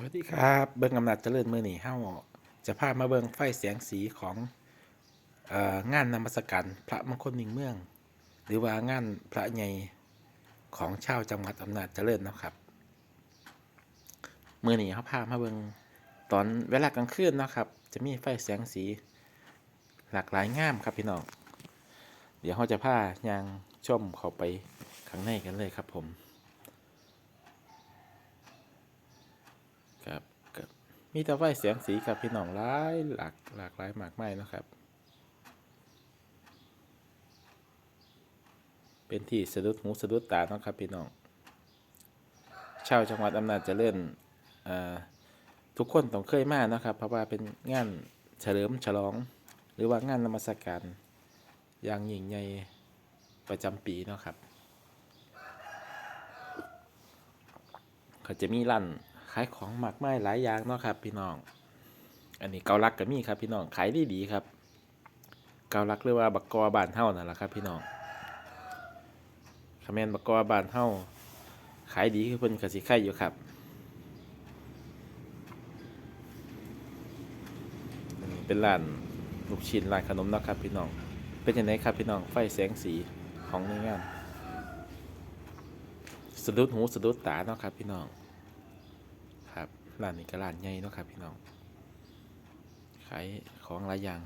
สวัสดีครับเบิ้งอำนาจเจริญมือหนีเฮ้าจะพามาเบิ้งไฟแสงสีขององานนมัสการพระมงคลนิ่งเมือง หรือว่างานพระใหญ่ของชาวจังหวัดอำนาจเจริญนะครับมือหนีเขาพามาเบิ้งตอนเวลากลางคืนนะครับ จะมีไฟแสงสีหลากหลายงามครับพี่น้องเดี๋ยวเขาจะพายางชมเข้าไปข้างในกันเลยครับผม ครับครับ มีแต่ไฟเสียงสีครับพี่น้องหลายหลากหลากหลายมากมายนะครับ เป็นที่สะดุดหูสะดุดตาเนาะครับพี่น้องชาวจังหวัดอำนาจเจริญทุกคนต้องเคยมานะครับ เพราะว่าเป็นงานเฉลิมฉลอง หรือว่างานนมัสการอย่างยิ่งใหญ่ประจำปีเนาะครับเขาจะมีร้านายของมากมายหลายอย่างเนาะครับพี่น้อง อันนี้เกาลักก็มีครับพี่น้องขายดีดีครับ เกาลักหรือว่าบักกอบานเฮ้านั่นแหละครับพี่น้องคาแมนบักกอบานเฮ้าขายดีคือเพิ่นกสิไข่อยู่ครับนี่เป็นร้านลูกชิ้นร้านขนมเนาะครับพี่น้อง เป็นยังไงครับพี่น้องไฟแสงสีของในงานสะดุดหูสะดุดตาเนาะครับพี่น้อง ร้านนี้ก็ร้านใหญ่เนาะครับพี่น้อง ขายของหลายอย่าง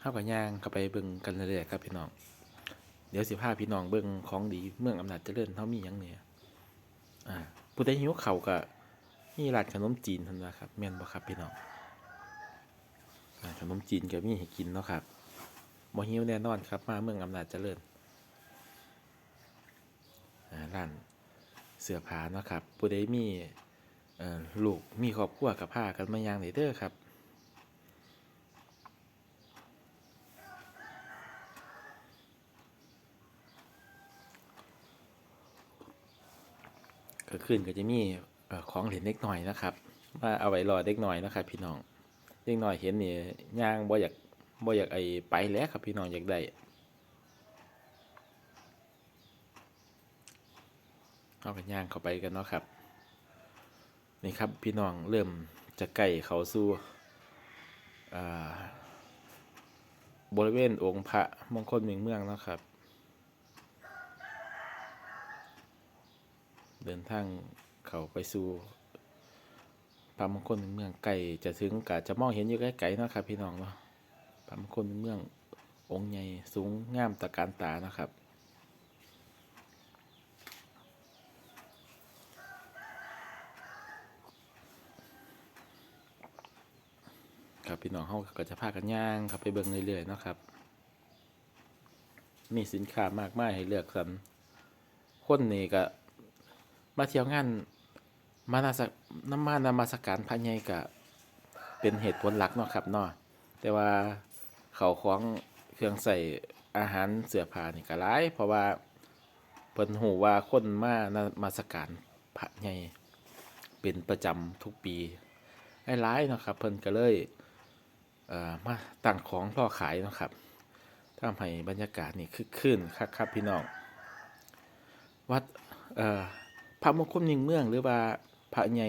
ข้ากับย่างเข้าไปเบิ่งกันเรื่อยๆครับพี่น้อง เดี๋ยวสิพาพี่น้องเบิ่งของดีเมืองอำนาจเจริญเท่ามีหยังเนี่ยอ่าผู้ใดหิวเขาก็มีร้านขนมจีนท่านั้นะครับแม่นบ่ครับพี่น้องร้านขนมจีนก็มีให้กินเนาะครับบ่หิวแน่นอนครับมาเมืองอำนาจเจริญ ร้านเสื้อผ้านะครับผู้ใดมีลูกมีครอบครัวกับผ้ากันมาอย่างนี้เด้อครับก็ขึ้นก็จะมีของเหรียญเล็กหน่อยนะครับมาเอาไว้รอเด็กหน่อยนะครับ พี่น้องเด็กหน่อยเห็นนี่ย่างบ่อยากบ่อยากไอไปแล้วครับพี่น้องอยากได้ เอากันย่างเข้าไปกันเนาะครับ นี่ครับพี่น้องเริ่มจะใกล้เขาสู่บริเวณองค์พระมงคลเมืองเมืองเนาะครับ เดินทางเขาไปสู่พระมงคลเมืองเมืองไกลจะถึงกะจะมองเห็นอยู่ไกลๆเนาะครับ พี่น้องเนาะพระมงคลเมืองเมืององค์ใหญ่สูงงามตะการตานะครับ ครับพี่น้องเขาก็จะพากันย่างครับไปเบิ่งเรื่อยๆนะครับ มีสินค้ามากมายให้เลือกสรรคนนี่ก็มาเที่ยวงานมานาสกน้ำมานามาสการพระใหญ่ก็เป็นเหตุผลหลักเนาะครับเนาะแต่ว่าเขาของเครื่องใส่อาหารเสื้อผ้านี่ก็หลายเพราะว่าเพิ่นหูว่าคนมานามาสการพระใหญ่เป็นประจำทุกปีหลายๆเนาะครับเพิ่นก็เลย มาตั้งของรอขายนะครับทำให้บรรยากาศนี่คึกคืนคักครับพี่น้อง วัดพระมงคลนิ่งเมืองหรือว่าพระใหญ่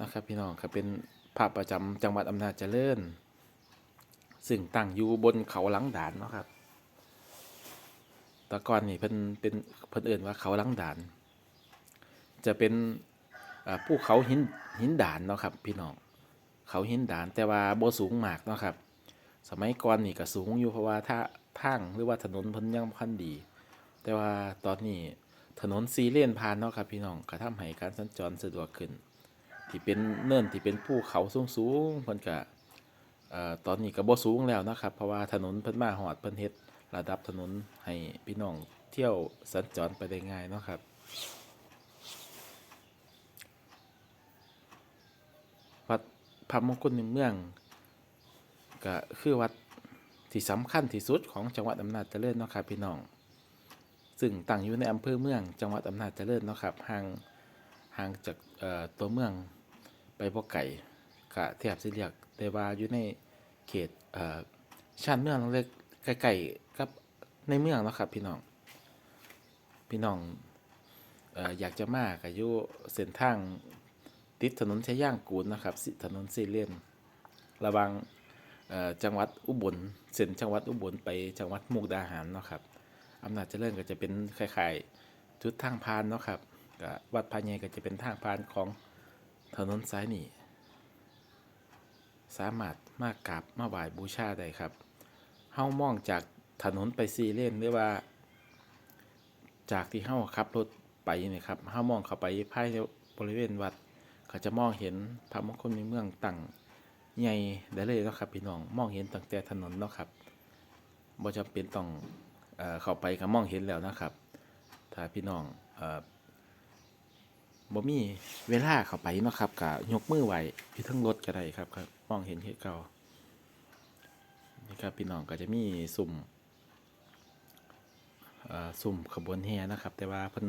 นะครับพี่น้องครับเป็นพระประจำจังหวัดอำนาจเจริญ ซึ่งตั้งอยู่บนเขาหลังด่านนะครับแตะกอนนี่เพิ่นเป็นเพิ่นเอิ่นว่าเขาหลังด่าน จะเป็นอ่าภูเขาหินหินด่านเนาะครับพี่น้อง เขาหินด่านแต่ว่าบ่สูงมากเนาะครับ สมัยก่อนนี่ก็สูงอยู่เพราะว่าถ้าทางหรือว่าถนนเพิ่นยังบ่คันดี แต่ว่าตอนนี้ถนนซีเลนผ่านเนาะครับพี่น้องก็ทำให้การสัญจรสะดวกขึ้น ที่เป็นเนินที่เป็นภูเขาสูงๆเพิ่นก็เอ่อตอนนี้ก็บ่สูงแล้วนะครับ เพราะว่าถนนเพิ่นมาฮอดเพิ่นเฮ็ดระดับถนนให้พี่น้องเที่ยวสัญจรไปได้ง่ายเนาะครับ วัด พระมงคลในเมืองก็คือวัดที่สำคัญที่สุดของจังหวัดอำนาจเจริญเนาะครับพี่น้อง ซึ่งตั้งอยู่ในอำเภอเมือง จังหวัดอำนาจเจริญเนาะครับห่างห่างจากตัวเมืองไปบ่ไก่กะแทบสิเรียกได้ว่าอยู่ในเขตเอ่อชานเมืองเล็กใกล้ๆกับในเมืองเนาะครับพี่น้อง พี่น้องเอ่ออยากจะมาก็อยู่เส้นทาง ติดถนนชัยย่างกูลนะครับสิถนนสี่เลนระวังจังหวัดอุบลเส้นจังหวัดอุบลไปจังหวัดมุกดาหารเนาะครับอำนาจเจริญก็จะเป็นคล้ายๆจุดทางพานเนาะครับวัดพาใหญ่ก็จะเป็นทางพานของถนนสายนี้สามารถมากราบมาไหว้บูชาได้ครับเฮามองจากถนนไปซีเลนหรือว่า จากที่เฮาขับรถไปนี่ครับเฮามองเข้าไปภายในบริเวณวัด ก็จะมองเห็นพระมงคลในเมืองตั้งใหญ่ได้เลยเนาะครับพี่น้องมองเห็นตั้งแต่ถนนเนาะครับบ่จำเป็นต้องเอ่อเข้าไปก็มองเห็นแล้วนะครับ ถ้าพี่น้องเอ่อบ่มีเวลาเข้าไปเนาะครับก็ยกมือไหวอยู่ทั้งรถก็ได้ครับครับมองเห็นคือเก่านี่ครับพี่น้องก็จะมีสุ่มเอ่อสุ่มขบวนแห่นะครับ แต่ว่าเพิ่น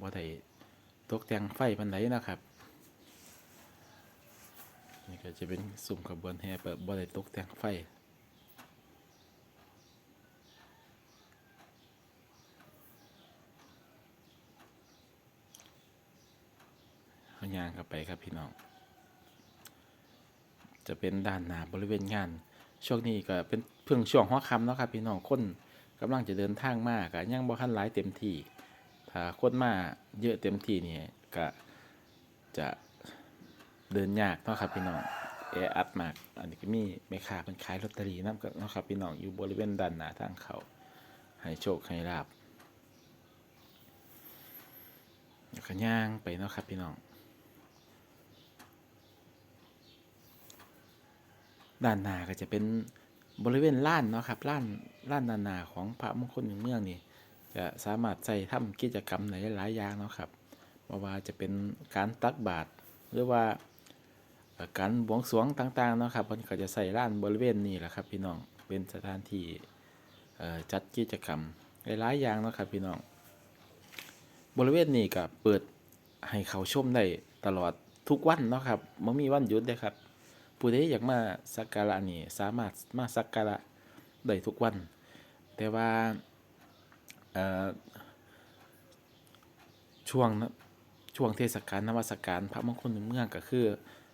บ่ได้ตกแต่งไฟปานใดนะครับ นี่ก็จะเป็นสุ่มขบวนแห่เปิดบ่ไตกแต่งไฟเอายางเข้าไปครับพี่น้อง จะเป็นด้านหน้าบริเวณงาน ช่วงนี้ก็เป็นเพิ่งช่วงหัวค่ำเนาะครับพี่น้องคนกำลังจะเดินทางมากก็ยังบ่ทันหลายเต็มที่ ถ้าคนมาเยอะเต็มที่นี่ก็จะ เดินยากเนาะครับพี่น้องแออัดมากอันนี้ก็มีแม่ค้าเป็นขายลอตเตอรี่นำเนาะครับพี่น้องอยู่บริเวณด้านหน้าทางเขาให้โชคให้ลาบแล้วก็ย่างไปเนาะครับพี่น้อง ด้านหน้าก็จะเป็นบริเวณล้านเนาะครับล้านล้านด้านหน้าของพระมงคลเมืองนี่จะสามารถใส่ทำกิจกรรมหลายอย่างเนาะครับบ่ว่าจะเป็นการตักบาตรหรือว่า การบวงสรวงต่างๆเนาะครับมันก็จะใส่ล้านบริเวณนี้แหละครับ พี่น้องเป็นสถานที่จัดกิจกรรมหลายๆอย่างเนาะครับพี่น้องบริเวณนี้ก็เปิดให้เขาชมได้ตลอดทุกวันเนาะครับไม่มีวันหยุดเด้อครับผู้ใดอยากมาสักการะนี่สามารถมาสักการะได้ทุกวัน แต่ว่าช่วงนะช่วงเทศกาลนมัสการพระมงคลเมืองก็คือ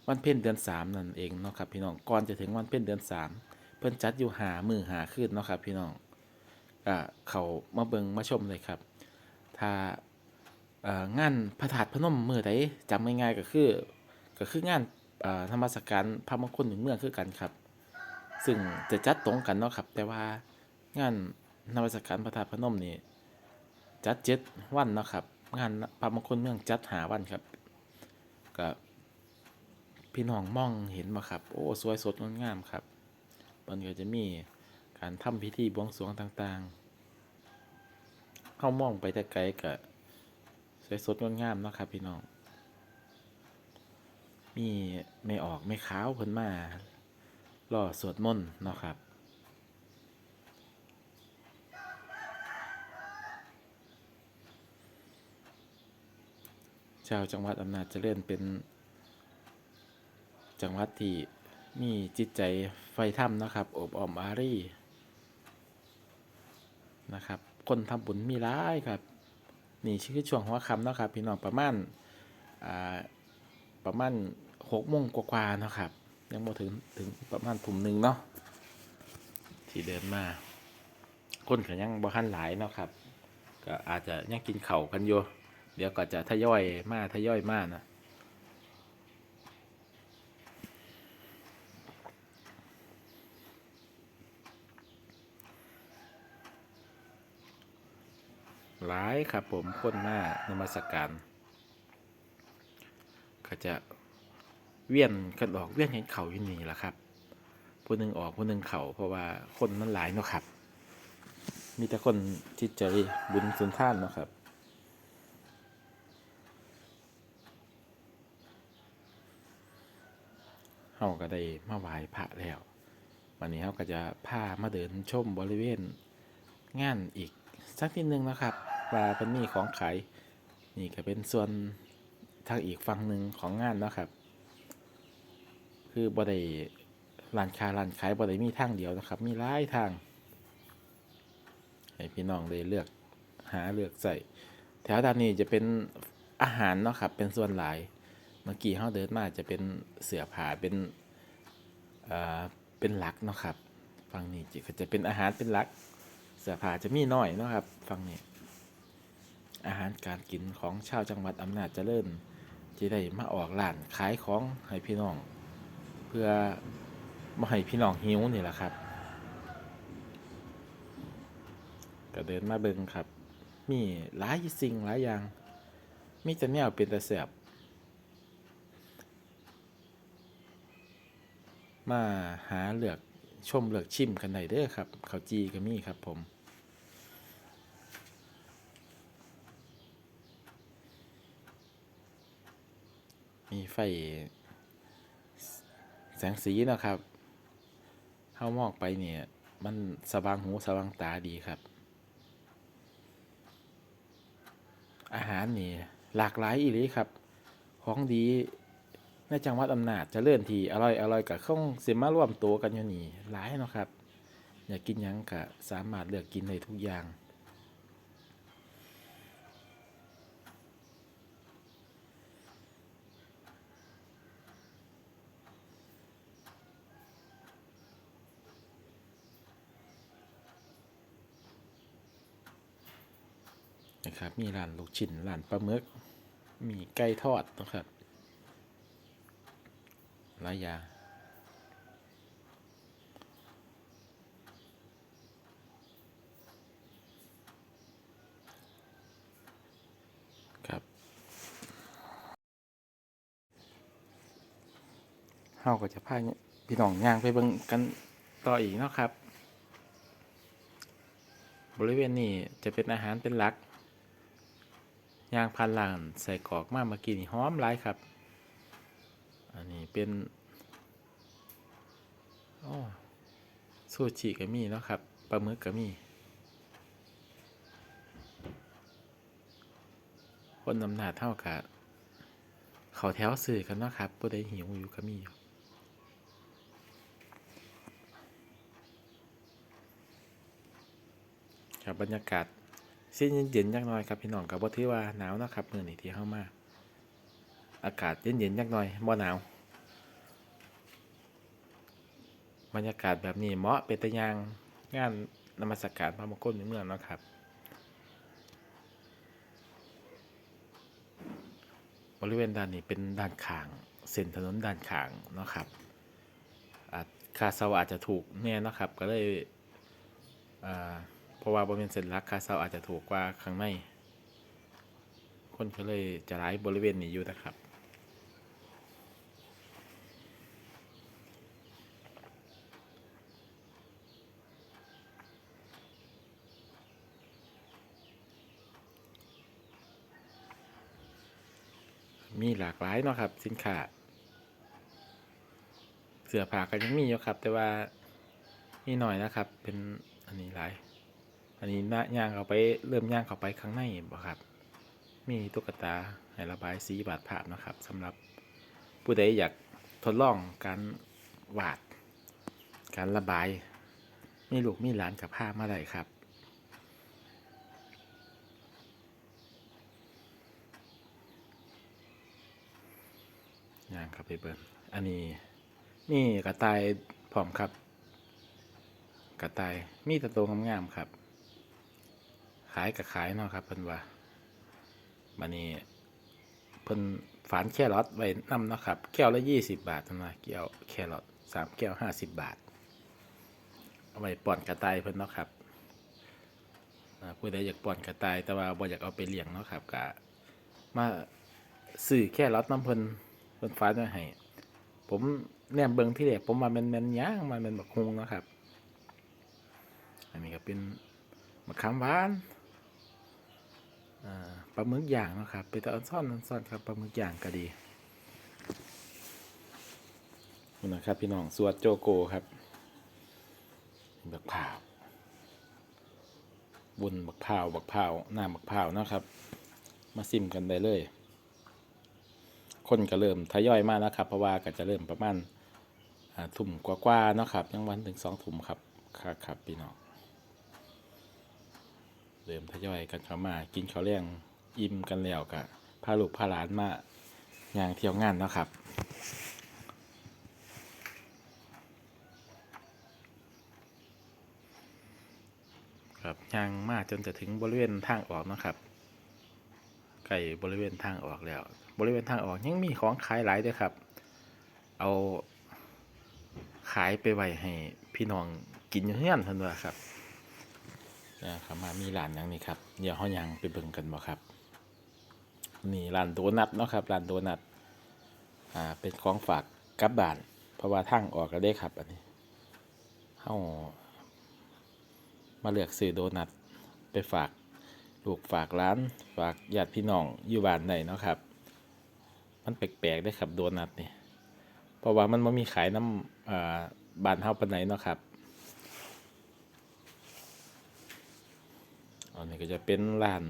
วันเพ็ญเดือนสามนั่นเองเนาะครับพี่น้องก่อนจะถึงวันเพ็ญเดือนสามเพิ่นจัดอยู่หามือหาคืนเนาะครับพี่น้องก็เขามาเบิงมาชมเลยครับ ถ้าอ่องานพระธาตุพนมมือใดจำง่ายๆก็คือก็คืองานเอ่อนมัสการพระมงคลหนึ่งเมืองคือกันครับ ซึ่งจะจัดตรงกันเนาะครับ แต่ว่างานนมัสการพระธาตุพนมนี่จัดเจ็ดวันเนาะครับ งานพระมงคลเมืองจัดหาวันครับก็ พี่น้องมองเห็นมาครับ โอ้สวยสดงดงามครับมันก็จะมีการทำพิธีบวงสรวงต่างๆ เข้ามองไปแต่ไกลก็สวยสดงดงามเนาะครับ พี่น้อง มีไม่ออกไม่ขาวเพิ่นมารอสวดมนต์เนาะครับชาวจังหวัดอำนาจเจริญเป็น จังหวัดที่มีจิตใจไฟถ้ำนะครับอบอ้อมอารีนะครับ คนทำบุญมีร้ายครับ นี่ชื่อช่วงหัวคำนะครับ พี่น้องประมาณอ่าประมาณหกโมงกว่าๆนะครับ ยังบ่ถึงถึงประมาณทุ่มหนึ่งเนาะที่เดินมา คนก็ยังบ่ทันหลายเนาะครับ ก็อาจจะยังกินเข่ากันอยู่เดี๋ยวก็จะทยอยมาทยอยมานะ หลายครับผมคนมานมัสการก็จะเวียนกันออกเวียนเห็นเข่าอยู่นี่แหละครับผู้หนึ่งออกผู้หนึ่งเข่าเพราะว่าคนมันหลายเนาะครับ มีแต่คนจิตใจบุญสุนท่านเนาะครับเฮาก็ได้มาไหว้พระแล้ว วันนี้เฮาก็จะพามาเดินชมบริเวณงานอีกสักนิดนึงนะครับ ว่าเป็นมีของขายนี่ก็เป็นส่วนทางอีกฝั่งหนึ่งของงานเนาะครับ คือบ่ได้ร้านค้าร้านขายบ่ได้มีทางเดียวนะครับ มีหลายทางให้พี่น้องได้เลือกหาเลือกใส่แถวด้านนี้จะเป็นอาหารเนาะครับ เป็นส่วนหลายเมื่อกี้เฮาเดินมาจะเป็นเสือผ้าเป็นเอ่อเป็นหลักเนาะครับฝั่งนี้จะจะเป็นอาหารเป็นหลัก เสือผ้าจะมีน้อยเนาะครับฝั่งนี้ อาหารการกินของชาวจังหวัดอำนาจเจริญจะได้มาออกร้านขายของให้พี่น้อง เพื่อมาให้พี่น้องหิวนี่แหละครับก็เดินมาเบิงครับ มีหลายสิ่งหลายอย่าง มีแต่แนวเป็นแต่แสบมาหาเลือกชมเลือกชิมกันได้เด้อครับข้าวจีก็มีครับผม มีไฟ แสงสีนะครับเข้ามองไปเนี่ย มันสว่างหูสว่างตาดีครับ อาหารนี่หลากหลายอีหลีครับ ของดีในจังหวัดอำนาจเจะเลื่อนทีอร่อยอร่อยกับข้องเสมาร่วมตัวกันอยู่นี่หลายเนาะครับ อยากกินยังก็สามารถเลือกกินได้ทุกอย่าง นะครับ มีร้านลูกชิ้นร้านปลาหมึก มีไก่ทอดนะครับหลายอย่างครับเฮาก็จะพาพี่น้องย่างไปเบิ่งกันต่ออีกเนาะครับ บริเวณนี้จะเป็นอาหารเป็นหลัก ยางพันหลานใส่กอกมากเมื่อกี้นี่หอมหลายครับ อันนี้เป็นโอ้ซูชิก็มีเนาะครับปลาหมึกก็มี คนนำหนาเท่ากับเขาแถวสื่อกันเนาะครับผู้ใดหิวอยู่ก็มีอยู่ครับบรรยากาศ เส้นเย็นๆยักน่อยครับพี่น้องกับว่าถือว่าหนาวนะครับเมื่อนี้ที่เข้ามา อากาศเย็นๆยักน่อยบ่หนาวบรรยากาศแบบนี้เหมาะเป็นตะยางงานนมัสการพระมงคลในเมืองนะครับบริเวณด้านนี้เป็นด้านขางเส้นถนนด้านขางนะครับอาจคาเช่าอาจจะถูกแน่นะครับ ก็เลยอ่า ราะว่าบริเวณเส้นลักค่าเช่าอาจจะถูกกว่าข้างในคนก็เลยจะร้ายบริเวณนี้อยู่นะครับมีหลากหลายเนาะครับ สินค้าเสื้อผ้าก็ยังมีอยู่ครับ แต่ว่ามีหน่อยนะครับ เป็นอันนี้หลาย อันนี้หน้าย่างเข้าไปเริ่มย่างเข้าไปข้างในบ่ครับ มีตุ๊กตาให้ระบายสีบาดภาพนะครับสำหรับผู้ใดอยากทดลองการวาด การระบาย มีลูกมีหลานกับผ้ามาได้ครับย่างครับไปเบิร์อันนี้นี่กระต่ายพร้อมครับ กระต่ายมีตะโตวงามๆครับ ขายกับขายเนาะครับเพิ่นว่าบันนี้เพิ่นฝานแครอทไว้นำเนาะครับ แก้วละยี่สิบบาทนะแก้วแครอทสามแก้วห้าสิบบาท เอาไว้ป้อนกระต่ายเพิ่นเนาะครับผู้ใดอยากป้อนกระต่ายแต่ว่าบ่อยากเอาไปเลี้ยงเนาะครับก็มาซื้อแค่รอทน้ำเพิ่นเพิ่นฝานไว้ให้ผมแนมเบิงที่เด็กผมมาเป็นแมนย่างมาเป็นบักฮุงเนาะครับ อันนี้ก็เป็นมะขามหวาน ปลาหมึกย่างนะครับเป็นตะออนซ่อนออนซ่อนครับปลาหมึกย่างก็ดีนะครับพี่น้องสวดโจโกครับบักพร้าวบุญบักพร้าวบักพร้าวหน้าบักพร้าวนะครับ มาซิมกันได้เลย คนก็เริ่มทยอยมาแล้วครับ เพราะว่าก็จะเริ่มประมาณทุ่มกว่าๆนะครับยังวันถึงสองทุ่มครับครับครับพี่น้อง เริ่มทยอยกันเข้ามากินข้าวแรงอิ่มกันแล้วก็พาลูกพาหลานมาย่างเที่ยวงานเนาะครับครับย่างมาจนจะถึงบริเวณทางออกนะครับไก่บริเวณทางออกแล้ว บริเวณทางออกยังมีของขายหลายเด้วยครับ เอาขายไปไว้ให้พี่น้องกินอยู่เฮือนเพิ่นว่าครับ นะครับมามีร้านย่างนี้ครับเดี๋ยวเฮายังไปเบิ่งกันบ่ครับ นี่ร้านโดนัทเนาะครับร้านโดนัทอ่าเป็นของฝากกลับบ้าน เพราะว่าทางออกก็ได้ครับ อันนี้เฮามาเลือกซื้อโดนัทไปฝากลูกฝากร้าน ฝากญาติพี่น้องอยู่บ้านไหนเนาะครับ มันแปลกๆได้ครับโดนัทนี่เพราะว่ามันไม่มีขายน้ำอ่าบ้านเฮาปานไหนเนาะครับอั นนี้ก็จะเป็นร้าน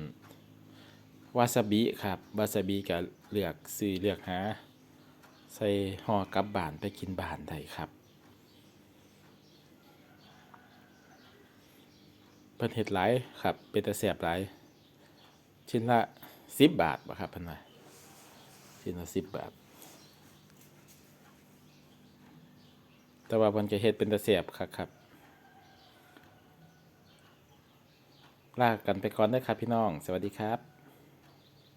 วาซาบิครับวาซาบิก็เลือกซื้อเลือกหา ใส่ห่อกลับบ้านไปกินบ้านได้ครับเพิ่นเฮ็ดหลายครับ เป็นตาแซ่บหลาย ชิ้นละ10บบาทบ่ครับเพิ่นว่าชิ้นละ10บบาท แต่ว่ามันจะเฮ็ดเป็นตะเสียบครับครับ ลากันไปก่อนเด้อครับพี่น้อง สวัสดีครับ